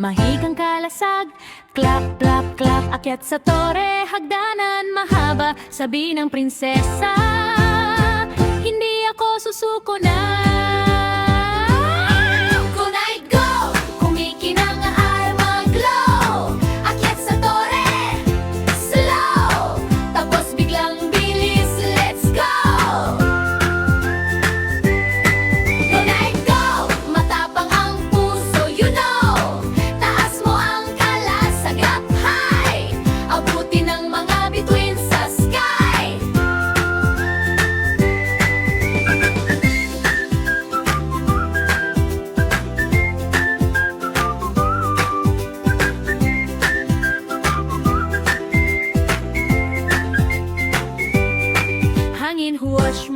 Mahigang kalasag. Clap, clap, clap Akyat sa tore. Hagdanan mahaba Sabi ng prinsesa. Hindi ako susuko na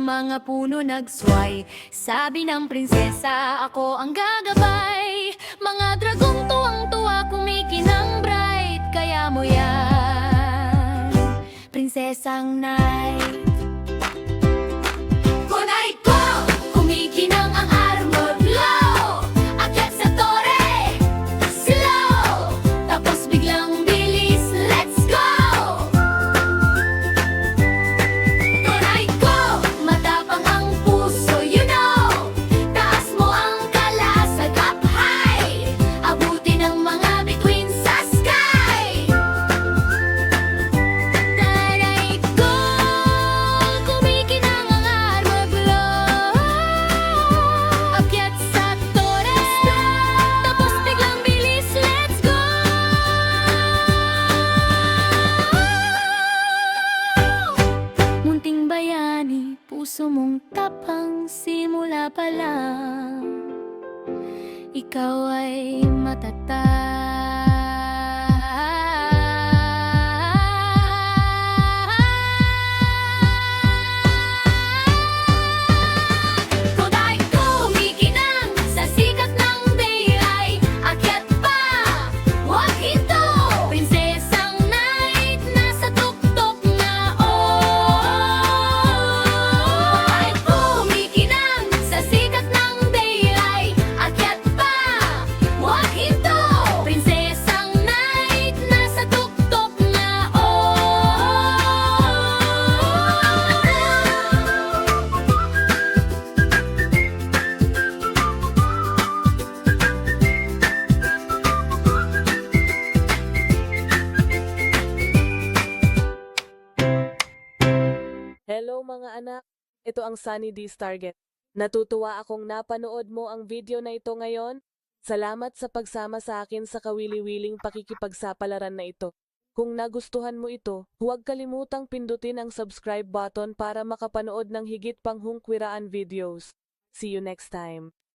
mga puno nagsway. Sabi ng prinsesa, ako ang gagabay. Mga dragong tuwang-tuwa, kumikinang bright. Kaya mo yan, prinsesang night puso mong tapang simula pa lang. Ikaw ay matatag ito ang Sunny D's Target. Natutuwa akong napanood mo ang video na ito ngayon. Salamat sa pagsama sa akin sa kawili-wiling pakikipagsapalaran na ito. Kung nagustuhan mo ito, huwag kalimutang pindutin ang subscribe button para makapanood ng higit pang hungkwiraan videos. See you next time.